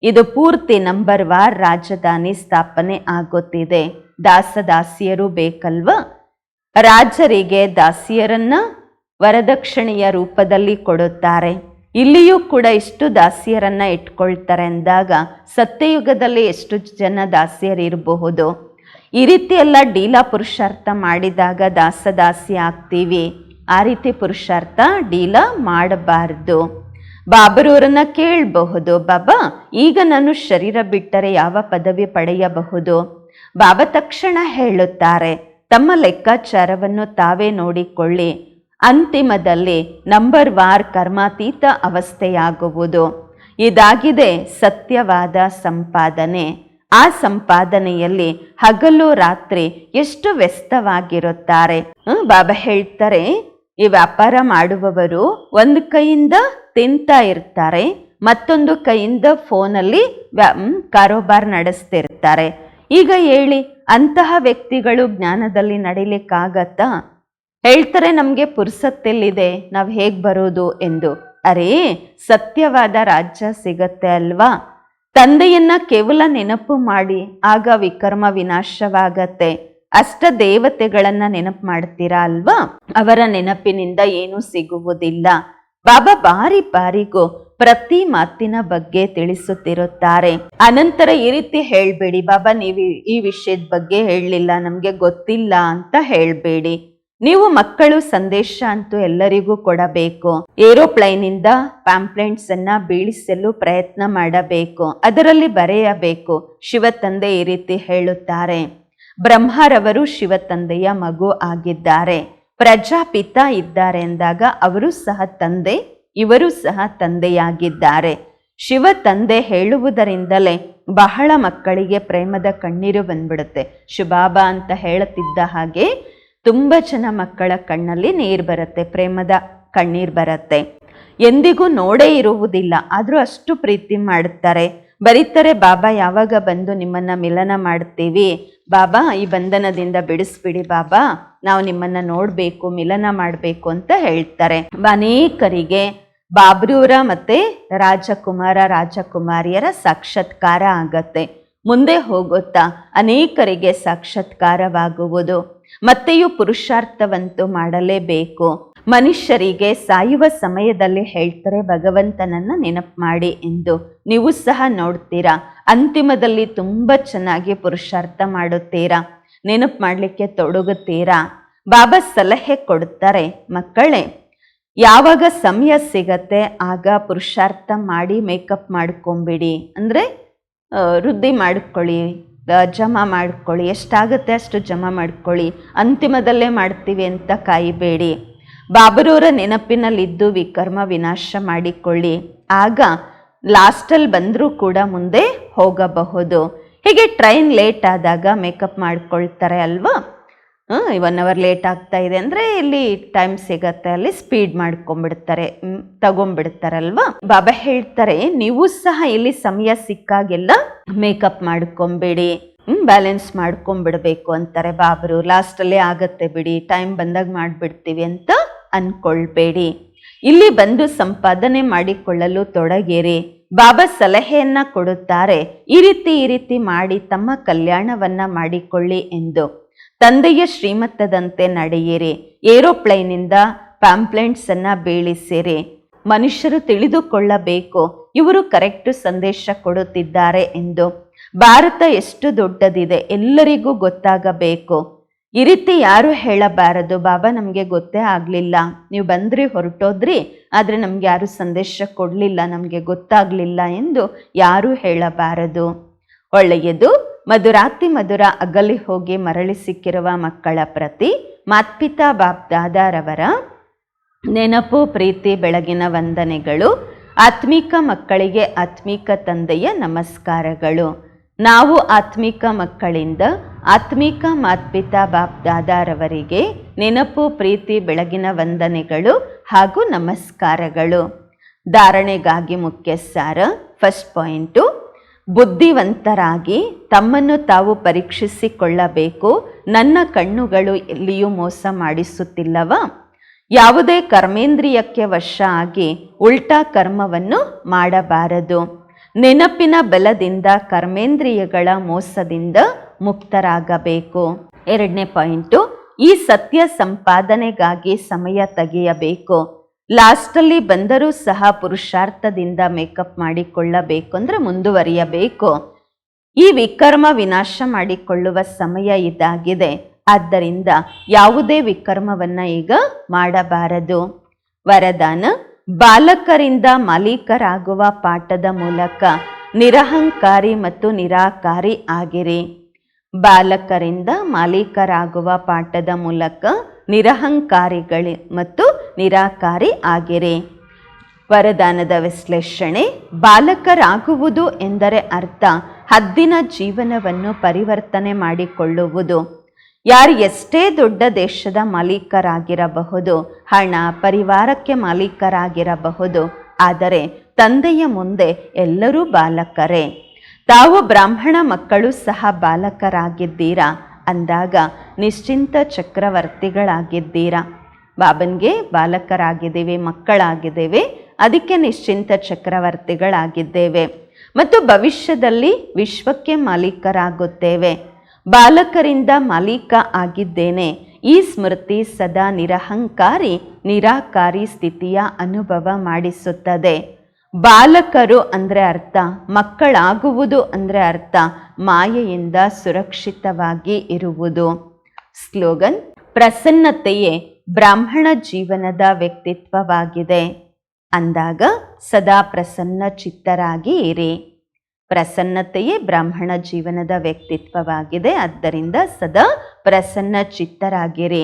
ಇದು ಪೂರ್ತಿ ನಂಬರ್ ವಾರ್ ರಾಜಧಾನಿ ಸ್ಥಾಪನೆ ಆಗುತ್ತಿದೆ. ದಾಸದಾಸಿಯರು ಬೇಕಲ್ವಾ? ರಾಜರಿಗೆ ದಾಸಿಯರನ್ನ ವರದಕ್ಷಿಣೆಯ ರೂಪದಲ್ಲಿ ಕೊಡುತ್ತಾರೆ. ಇಲ್ಲಿಯೂ ಕೂಡ ಇಷ್ಟು ದಾಸಿಯರನ್ನ ಇಟ್ಕೊಳ್ತಾರೆ ಅಂದಾಗ ಸತ್ಯಯುಗದಲ್ಲಿ ಎಷ್ಟು ಜನ ದಾಸಿಯರಿರಬಹುದು? ಈ ರೀತಿಯೆಲ್ಲ ಡೀಲಾ ಪುರುಷಾರ್ಥ ಮಾಡಿದಾಗ ದಾಸದಾಸಿ ಆಗ್ತೀವಿ. ಆ ರೀತಿ ಪುರುಷಾರ್ಥ ಡೀಲ ಮಾಡಬಾರ್ದು. ಬಾಬರೂರನ್ನ ಕೇಳಬಹುದು, ಬಾಬಾ, ಈಗ ನಾನು ಶರೀರ ಬಿಟ್ಟರೆ ಯಾವ ಪದವಿ ಪಡೆಯಬಹುದು? ಬಾಬಾ ತಕ್ಷಣ ಹೇಳುತ್ತಾರೆ, ತಮ್ಮ ಲೆಕ್ಕಾಚಾರವನ್ನು ತಾವೇ ನೋಡಿಕೊಳ್ಳಿ. ಅಂತಿಮದಲ್ಲಿ ನಂಬರ್ ವಾರ್ ಕರ್ಮಾತೀತ ಅವಸ್ಥೆಯಾಗುವುದು. ಇದಾಗಿದೆ ಸತ್ಯವಾದ ಸಂಪಾದನೆ. ಆ ಸಂಪಾದನೆಯಲ್ಲಿ ಹಗಲು ರಾತ್ರಿ ಎಷ್ಟು ವ್ಯಸ್ತವಾಗಿರುತ್ತಾರೆ? ಬಾಬಾ ಹೇಳ್ತಾರೆ ಈ ವ್ಯಾಪಾರ ಮಾಡುವವರು ಒಂದು ಕೈಯಿಂದ ತಿಂತಾ ಇರ್ತಾರೆ, ಮತ್ತೊಂದು ಕೈಯಿಂದ ಫೋನಲ್ಲಿ ವ್ಯಾ- ಕಾರೋಬಾರ್ ನಡೆಸ್ತಿರ್ತಾರೆ. ಈಗ ಹೇಳಿ, ಅಂತಹ ವ್ಯಕ್ತಿಗಳು ಜ್ಞಾನದಲ್ಲಿ ನಡಿಲಿಕ್ಕಾಗತ್ತಾ? ಹೇಳ್ತಾರೆ, ನಮಗೆ ಪುರ್ಸತ್ತೆಲ್ಲಿದೆ, ನಾವು ಹೇಗೆ ಬರೋದು ಎಂದು. ಅರೇ, ಸತ್ಯವಾದ ರಾಜ್ಯ ಸಿಗತ್ತೆ ಅಲ್ವಾ? ತಂದೆಯನ್ನ ಕೇವಲ ನೆನಪು ಮಾಡಿ, ಆಗ ವಿಕರ್ಮ ವಿನಾಶವಾಗತ್ತೆ. ಅಷ್ಟ ದೇವತೆಗಳನ್ನ ನೆನಪು ಮಾಡ್ತೀರಾ ಅಲ್ವಾ? ಅವರ ನೆನಪಿನಿಂದ ಏನೂ ಸಿಗುವುದಿಲ್ಲ. ಬಾಬಾ ಬಾರಿ ಬಾರಿಗೂ ಪ್ರತಿ ಮಾತಿನ ಬಗ್ಗೆ ತಿಳಿಸುತ್ತಿರುತ್ತಾರೆ. ಅನಂತರ ಈ ರೀತಿ ಹೇಳ್ಬೇಡಿ, ಬಾಬಾ, ನೀವು ಈ- ವಿಷಯದ ಬಗ್ಗೆ ಹೇಳಲಿಲ್ಲ, ನಮ್ಗೆ ಗೊತ್ತಿಲ್ಲ ಅಂತ ಹೇಳ್ಬೇಡಿ. ನೀವು ಮಕ್ಕಳು ಸಂದೇಶ ಅಂತೂ ಎಲ್ಲರಿಗೂ ಕೊಡಬೇಕು. ಏರೋಪ್ಲೈನ್ ಇಂದ ಪ್ಯಾಂಪ್ಲೆಂಟ್ಸ್ ಅನ್ನ ಬೀಳಿಸಲು ಪ್ರಯತ್ನ ಮಾಡಬೇಕು. ಅದರಲ್ಲಿ ಬರೆಯಬೇಕು. ಶಿವ ತಂದೆ ಈ ರೀತಿ ಹೇಳುತ್ತಾರೆ. ಬ್ರಹ್ಮರವರು ಶಿವತಂದೆಯ ಮಗು ಆಗಿದ್ದಾರೆ. ಪ್ರಜಾಪಿತ ಇದ್ದಾರೆ ಎಂದಾಗ ಅವರು ಸಹ ತಂದೆ, ಇವರು ಸಹ ತಂದೆಯಾಗಿದ್ದಾರೆ. ಶಿವ ತಂದೆ ಹೇಳುವುದರಿಂದಲೇ ಬಹಳ ಮಕ್ಕಳಿಗೆ ಪ್ರೇಮದ ಕಣ್ಣೀರು ಬಂದ್ಬಿಡುತ್ತೆ. ಶುಭಾಬಾ ಅಂತ ಹೇಳುತ್ತಿದ್ದ ಹಾಗೆ ತುಂಬ ಜನ ಮಕ್ಕಳ ಕಣ್ಣಲ್ಲಿ ನೀರು ಬರುತ್ತೆ, ಪ್ರೇಮದ ಕಣ್ಣೀರು ಬರುತ್ತೆ. ಎಂದಿಗೂ ನೋಡೇ ಇರುವುದಿಲ್ಲ, ಆದರೂ ಅಷ್ಟು ಪ್ರೀತಿ ಮಾಡುತ್ತಾರೆ ಬರೀತಾರೆ, ಬಾಬಾ, ಯಾವಾಗ ಬಂದು ನಿಮ್ಮನ್ನ ಮಿಲನ ಮಾಡ್ತೀವಿ? ಬಾಬಾ, ಈ ಬಂಧನದಿಂದ ಬಿಡಿಸ್ಬಿಡಿ, ಬಾಬಾ. ನಾವು ನಿಮ್ಮನ್ನ ನೋಡಬೇಕು, ಮಿಲನ ಮಾಡಬೇಕು ಅಂತ ಹೇಳ್ತಾರೆ. ಅನೇಕರಿಗೆ ಬಾಬ್ರೂರ ಮತ್ತೆ ರಾಜಕುಮಾರ, ರಾಜಕುಮಾರಿಯರ ಸಾಕ್ಷಾತ್ಕಾರ ಆಗತ್ತೆ. ಮುಂದೆ ಹೋಗುತ್ತಾ ಅನೇಕರಿಗೆ ಸಾಕ್ಷಾತ್ಕಾರವಾಗುವುದು. ಮತ್ತೆಯೂ ಪುರುಷಾರ್ಥವಂತೂ ಮಾಡಲೇಬೇಕು. ಮನುಷ್ಯರಿಗೆ ಸಾಯುವ ಸಮಯದಲ್ಲಿ ಹೇಳ್ತಾರೆ, ಭಗವಂತನನ್ನ ನೆನಪು ಮಾಡಿ ಎಂದು. ನೀವು ಸಹ ನೋಡ್ತೀರಾ? ಅಂತಿಮದಲ್ಲಿ ತುಂಬ ಚೆನ್ನಾಗಿ ಪುರುಷಾರ್ಥ ಮಾಡುತ್ತೀರಾ? ನೆನಪು ಮಾಡಲಿಕ್ಕೆ ತೊಡಗುತ್ತೀರಾ? ಬಾಬಾ ಸಲಹೆ ಕೊಡುತ್ತಾರೆ ಮಕ್ಕಳೇ, ಯಾವಾಗ ಸಮಯ ಸಿಗತ್ತೆ, ಆಗ ಪುರುಷಾರ್ಥ ಮಾಡಿ ಮೇಕಪ್ ಮಾಡ್ಕೊಂಬಿಡಿ. ಅಂದರೆ ವೃದ್ಧಿ ಮಾಡ್ಕೊಳ್ಳಿ ಜಮಾ ಮಾಡ್ಕೊಳ್ಳಿ, ಎಷ್ಟಾಗುತ್ತೆ ಅಷ್ಟು ಜಮಾ ಮಾಡ್ಕೊಳ್ಳಿ, ಅಂತಿಮದಲ್ಲೇ ಮಾಡ್ತೀವಿ ಅಂತ ಕಾಯಬೇಡಿ. ಬಾಬರವರ ನೆನಪಿನಲ್ಲಿದ್ದು ವಿಕರ್ಮ ವಿನಾಶ ಮಾಡಿಕೊಳ್ಳಿ. ಆಗ ಲಾಸ್ಟಲ್ಲಿ ಬಂದರೂ ಕೂಡ ಮುಂದೆ ಹೋಗಬಹುದು. ಹೀಗೆ ಟ್ರೈನ್ ಲೇಟ್ ಆದಾಗ ಮೇಕಪ್ ಮಾಡ್ಕೊಳ್ತಾರೆ ಅಲ್ವಾ? ಒನ್ ಅವರ್ ಲೇಟ್ ಆಗ್ತಾ ಇದೆ ಅಂದರೆ ಇಲ್ಲಿ ಟೈಮ್ ಸಿಗತ್ತೆ, ಅಲ್ಲಿ ಸ್ಪೀಡ್ ಮಾಡ್ಕೊಂಡ್ಬಿಡ್ತಾರೆ ತಗೊಂಬಿಡ್ತಾರಲ್ವಾ ಬಾಬಾ ಹೇಳ್ತಾರೆ, ನೀವು ಸಹ ಇಲ್ಲಿ ಸಮಯ ಸಿಕ್ಕಾಗೆಲ್ಲ ಮೇಕಪ್ ಮಾಡ್ಕೊಂಬಿಡಿ ಬ್ಯಾಲೆನ್ಸ್ ಮಾಡ್ಕೊಂಡ್ಬಿಡ್ಬೇಕು ಅಂತಾರೆ ಬಾಬರು. ಲಾಸ್ಟಲ್ಲೇ ಆಗತ್ತೆ ಬಿಡಿ ಟೈಮ್ ಬಂದಾಗ ಮಾಡಿಬಿಡ್ತೀವಿ ಅಂತ ಅನ್ಕೊಳ್ಬೇಡಿ. ಇಲ್ಲಿ ಬಂದು ಸಂಪಾದನೆ ಮಾಡಿಕೊಳ್ಳಲು ತೊಡಗಿರಿ. ಬಾಬಾ ಸಲಹೆಯನ್ನ ಕೊಡುತ್ತಾರೆ. ಈ ರೀತಿ ಈ ರೀತಿ ಮಾಡಿ ತಮ್ಮ ಕಲ್ಯಾಣವನ್ನ ಮಾಡಿಕೊಳ್ಳಿ ಎಂದು. ತಂದೆಯ ಶ್ರೀಮತ್ತದಂತೆ ನಡೆಯಿರಿ. ಏರೋಪ್ಲೇನಿಂದ ಪ್ಯಾಂಪ್ಲೆಂಟ್ಸ್ ಅನ್ನ ಬೀಳಿಸಿರಿ. ಮನುಷ್ಯರು ತಿಳಿದುಕೊಳ್ಳಬೇಕು. ಇವರು ಕರೆಕ್ಟ್ ಸಂದೇಶ ಕೊಡುತ್ತಿದ್ದಾರೆ ಎಂದು. ಭಾರತ ಎಷ್ಟು ದೊಡ್ಡದಿದೆ ಎಲ್ಲರಿಗೂ ಗೊತ್ತಾಗಬೇಕು. ಈ ರೀತಿ ಯಾರು ಹೇಳಬಾರದು, ಬಾಬಾ, ನಮಗೆ ಗೊತ್ತೇ ಆಗಲಿಲ್ಲ. ನೀವು ಬಂದ್ರಿ, ಹೊರಟೋದ್ರಿ. ಆದರೆ ನಮ್ಗೆ ಯಾರು ಸಂದೇಶ ಕೊಡಲಿಲ್ಲ, ನಮಗೆ ಗೊತ್ತಾಗಲಿಲ್ಲ ಎಂದು ಯಾರೂ ಹೇಳಬಾರದು. ಒಳ್ಳೆಯದು, ಮಧುರಾತಿ ಮಧುರ ಅಗಲಿ ಹೋಗಿ ಮರಳಿ ಸಿಕ್ಕಿರುವ ಮಕ್ಕಳ ಪ್ರತಿ ಮಾತ್ಪಿತಾ ಬಾಬ್ ದಾದಾರವರ ನೆನಪು, ಪ್ರೀತಿ, ಬೆಳಗಿನ ವಂದನೆಗಳು, ಆತ್ಮಿಕ ಮಕ್ಕಳಿಗೆ ಆತ್ಮಿಕ ತಂದೆಯ ನಮಸ್ಕಾರಗಳು. ನಾವು ಆತ್ಮಿಕ ಮಕ್ಕಳಿಂದ ಆತ್ಮಿಕ ಮಾತ್ಪಿತಾ ಬಾಪ್ ದಾದಾರವರಿಗೆ ನೆನಪು, ಪ್ರೀತಿ, ಬೆಳಗಿನ ವಂದನೆಗಳು ಹಾಗೂ ನಮಸ್ಕಾರಗಳು. ಧಾರಣೆಗಾಗಿ ಮುಖ್ಯ ಸಾರ ಫಸ್ಟ್ ಪಾಯಿಂಟು ಬುದ್ಧಿವಂತರಾಗಿ ತಮ್ಮನ್ನು ತಾವು ಪರೀಕ್ಷಿಸಿಕೊಳ್ಳಬೇಕು, ನನ್ನ ಕಣ್ಣುಗಳು ಎಲ್ಲಿಯೂ ಮೋಸ ಮಾಡಿಸುತ್ತಿಲ್ಲವ? ಯಾವುದೇ ಕರ್ಮೇಂದ್ರಿಯಕ್ಕೆ ವಶ ಆಗಿ ಉಲ್ಟಾ ಕರ್ಮವನ್ನು ಮಾಡಬಾರದು. ನೆನಪಿನ ಬಲದಿಂದ ಕರ್ಮೇಂದ್ರಿಯಗಳ ಮೋಸದಿಂದ ಮುಕ್ತರಾಗಬೇಕು. ಎರಡನೇ ಪಾಯಿಂಟು, ಈ ಸತ್ಯ ಸಂಪಾದನೆಗಾಗಿ ಸಮಯ ತೆಗೆಯಬೇಕು. ಲಾಸ್ಟಲ್ಲಿ ಬಂದರೂ ಸಹ ಪುರುಷಾರ್ಥದಿಂದ ಮೇಕಪ್ ಮಾಡಿಕೊಳ್ಳಬೇಕು ಅಂದರೆ ಮುಂದುವರಿಯಬೇಕು. ಈ ವಿಕರ್ಮ ವಿನಾಶ ಮಾಡಿಕೊಳ್ಳುವ ಸಮಯ ಇದಾಗಿದೆ. ಆದ್ದರಿಂದ ಯಾವುದೇ ವಿಕರ್ಮವನ್ನ ಈಗ ಮಾಡಬಾರದು. ವರದಾನ ಬಾಲಕರಿಂದ ಮಾಲೀಕರಾಗುವ ಪಾಠದ ಮೂಲಕ ನಿರಹಂಕಾರಿ ಮತ್ತು ನಿರಾಕಾರಿ ಆಗಿರಿ. ಬಾಲಕರಿಂದ ಮಾಲೀಕರಾಗುವ ಪಾಠದ ಮೂಲಕ ನಿರಹಂಕಾರಿಗಳಿ ಮತ್ತು ನಿರಾಕಾರಿ ಆಗಿರಿ. ವರದಾನದ ವಿಶ್ಲೇಷಣೆ, ಬಾಲಕರಾಗುವುದು ಎಂದರೆ ಅರ್ಥ ಹದ್ದಿನ ಜೀವನವನ್ನು ಪರಿವರ್ತನೆ ಮಾಡಿಕೊಳ್ಳುವುದು. ಯಾರು ಎಷ್ಟೇ ದೊಡ್ಡ ದೇಶದ ಮಾಲೀಕರಾಗಿರಬಹುದು, ಹಣ ಪರಿವಾರಕ್ಕೆ ಮಾಲೀಕರಾಗಿರಬಹುದು, ಆದರೆ ತಂದೆಯ ಮುಂದೆ ಎಲ್ಲರೂ ಬಾಲಕರೇ. ತಾವು ಬ್ರಾಹ್ಮಣ ಮಕ್ಕಳು ಸಹ ಬಾಲಕರಾಗಿದ್ದೀರಾ? ಅಂದಾಗ ನಿಶ್ಚಿಂತ ಚಕ್ರವರ್ತಿಗಳಾಗಿದ್ದೀರಾ? ಬಾಬನ್ಗೆ ಬಾಲಕರಾಗಿದ್ದೇವೆ, ಮಕ್ಕಳಾಗಿದ್ದೇವೆ, ಅದಕ್ಕೆ ನಿಶ್ಚಿಂತ ಚಕ್ರವರ್ತಿಗಳಾಗಿದ್ದೇವೆ. ಮತ್ತು ಭವಿಷ್ಯದಲ್ಲಿ ವಿಶ್ವಕ್ಕೆ ಮಾಲೀಕರಾಗುತ್ತೇವೆ. ಬಾಲಕರಿಂದ ಮಾಲೀಕ ಆಗಿದ್ದೇನೆ. ಈ ಸ್ಮೃತಿ ಸದಾ ನಿರಹಂಕಾರಿ, ನಿರಾಕಾರಿ ಸ್ಥಿತಿಯ ಅನುಭವ ಮಾಡಿಸುತ್ತದೆ. ಬಾಲಕರು ಅಂದರೆ ಅರ್ಥ, ಮಕ್ಕಳಾಗುವುದು ಅಂದರೆ ಅರ್ಥ, ಮಾಯೆಯಿಂದ ಸುರಕ್ಷಿತವಾಗಿ ಇರುವುದು. ಸ್ಲೋಗನ್, ಪ್ರಸನ್ನತೆಯೇ ಬ್ರಾಹ್ಮಣ ಜೀವನದ ವ್ಯಕ್ತಿತ್ವವಾಗಿದೆ. ಅಂದಾಗ ಸದಾ ಪ್ರಸನ್ನ ಚಿತ್ತರಾಗಿ ಇರಿ. ಪ್ರಸನ್ನತೆಯೇ ಬ್ರಾಹ್ಮಣ ಜೀವನದ ವ್ಯಕ್ತಿತ್ವವಾಗಿದೆ. ಆದ್ದರಿಂದ ಸದಾ ಪ್ರಸನ್ನ ಚಿತ್ತರಾಗಿರಿ.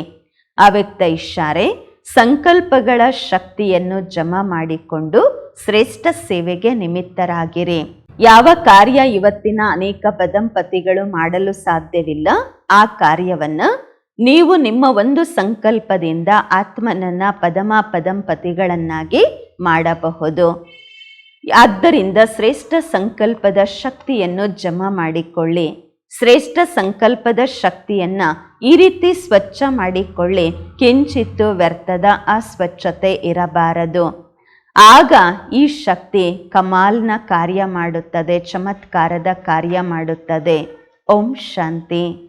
ಅವ್ಯಕ್ತ ಇಶಾರೆ ಸಂಕಲ್ಪಗಳ ಶಕ್ತಿಯನ್ನು ಜಮಾ ಮಾಡಿಕೊಂಡು ಶ್ರೇಷ್ಠ ಸೇವೆಗೆ ನಿಮಿತ್ತರಾಗಿರಿ. ಯಾವ ಕಾರ್ಯ ಇವತ್ತಿನ ಅನೇಕ ಪದಂಪತಿಗಳು ಮಾಡಲು ಸಾಧ್ಯವಿಲ್ಲ, ಆ ಕಾರ್ಯವನ್ನ ನೀವು ನಿಮ್ಮ ಒಂದು ಸಂಕಲ್ಪದಿಂದ ಆತ್ಮನನ್ನ ಪದಮ ಪದಂಪತಿಗಳನ್ನಾಗಿ ಮಾಡಬಹುದು. ಆದ್ದರಿಂದ ಶ್ರೇಷ್ಠ ಸಂಕಲ್ಪದ ಶಕ್ತಿಯನ್ನು ಜಮಾ ಮಾಡಿಕೊಳ್ಳಿ. ಶ್ರೇಷ್ಠ ಸಂಕಲ್ಪದ ಶಕ್ತಿಯನ್ನು ಈ ರೀತಿ ಸ್ವಚ್ಛ ಮಾಡಿಕೊಳ್ಳಿ. ಕಿಂಚಿತ್ತು ವ್ಯರ್ಥದ ಅಸ್ವಚ್ಛತೆ ಇರಬಾರದು. ಆಗ ಈ ಶಕ್ತಿ ಕಮಾಲ್ನ ಕಾರ್ಯ ಮಾಡುತ್ತದೆ, ಚಮತ್ಕಾರದ ಕಾರ್ಯ ಮಾಡುತ್ತದೆ. ಓಂ ಶಾಂತಿ.